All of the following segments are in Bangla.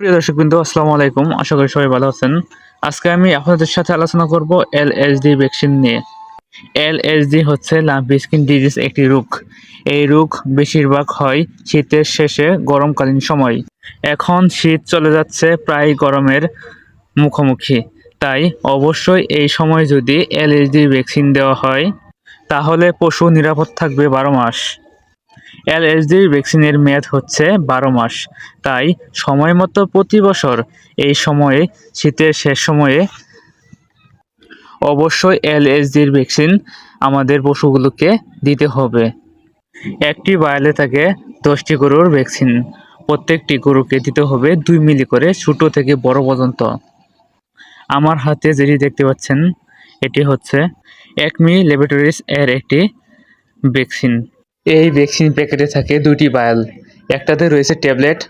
প্রিয় দর্শক বিন্দু আসসালামু আলাইকুম। আশা করি সবাই ভালো আছেন। আজকে আমি আপনাদের সাথে আলোচনা করব এলএসডি ভ্যাকসিন নিয়ে। এলএসডি হচ্ছে লাম্পি স্কিন ডিজিজ একটি রোগ। এই রোগ বেশিরভাগ হয় শীতের শেষে গরমকালীন সময়। এখন শীত চলে যাচ্ছে প্রায় গরমের মুখোমুখি। তাই অবশ্যই এই সময় যদি এলএসডি ভ্যাকসিন দেওয়া হয়, তাহলে পশু নিরাপদ থাকবে বারো মাস। এলএসডি ভ্যাকসিনের মেয়াদ হচ্ছে বারো মাস। তাই সময় মতো প্রতি বছর এই সময়ে, শীতের শেষ সময়ে অবশ্যই এলএসডির ভ্যাকসিন আমাদের পশুগুলোকে দিতে হবে। একটি বায়ালে থাকে দশটি গরুর ভ্যাকসিন, প্রত্যেকটি গরুকে দিতে হবে দুই মিলি করে ছোট থেকে বড় পর্যন্ত। আমার হাতে যেটি দেখতে পাচ্ছেন, এটি হচ্ছে একমি ল্যাবরেটরিজ এর একটি ভ্যাকসিন। এই ভ্যাকসিন প্যাকেটে থাকে দুটি বায়াল একটাতে রয়েছে ট্যাবলেট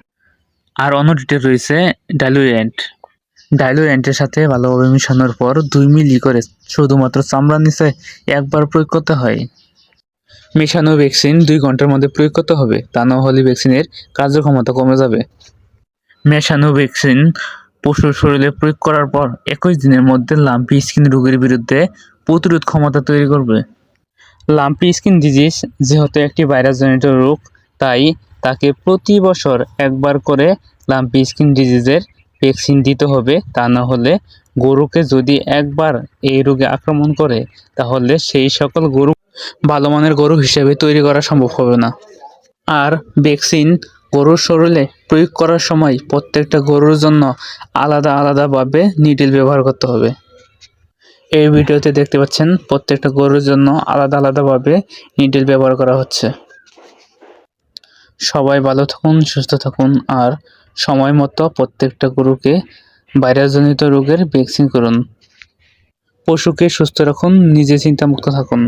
আর অন্যটিতে রয়েছে ডাইলুয়েন্ট ডাইলুয়েন্টের সাথে ভালোভাবে মিশানোর পর দুই মিলি করে শুধুমাত্র চামড়ার নিচে একবার প্রয়োগ করতে হয়। মেশানো ভ্যাকসিন দুই ঘণ্টার মধ্যে প্রয়োগ করতে হবে, তা না হলে ভ্যাকসিনের কার্যক্ষমতা কমে যাবে। মেশানো ভ্যাকসিন পশুর শরীরে প্রয়োগ করার পর একুশ দিনের মধ্যে লাম্পি স্কিন রোগের বিরুদ্ধে প্রতিরোধ ক্ষমতা তৈরি করবে। লাম্পি স্কিন ডিজিজ যেহেতু একটি ভাইরাসজনিত রোগ, তাই তাকে প্রতি বছর একবার করে লাম্পি স্কিন ডিজিজের ভ্যাকসিন দিতে হবে। তা না হলে গরুকে যদি একবার এই রোগে আক্রমণ করে, তাহলে সেই সকল গরু ভালো মানের গরু হিসেবে তৈরি করা সম্ভব হবে না। আর ভ্যাকসিন গরুর শরীরে প্রয়োগ করার সময় প্রত্যেকটা গরুর জন্য আলাদা আলাদাভাবে নিডল ব্যবহার করতে হবে। এই ভিডিওতে দেখতে পাচ্ছেন প্রত্যেকটা গরুর জন্য আলাদা আলাদাভাবে নিডেল ব্যবহার করা হচ্ছে। সবাই ভালো থাকুন, সুস্থ থাকুন আর সময় মতো প্রত্যেকটা গরুকে ভাইরাসজনিত রোগের ভ্যাকসিন করুন। পশুকে সুস্থ রাখুন, নিজে চিন্তামুক্ত থাকুন।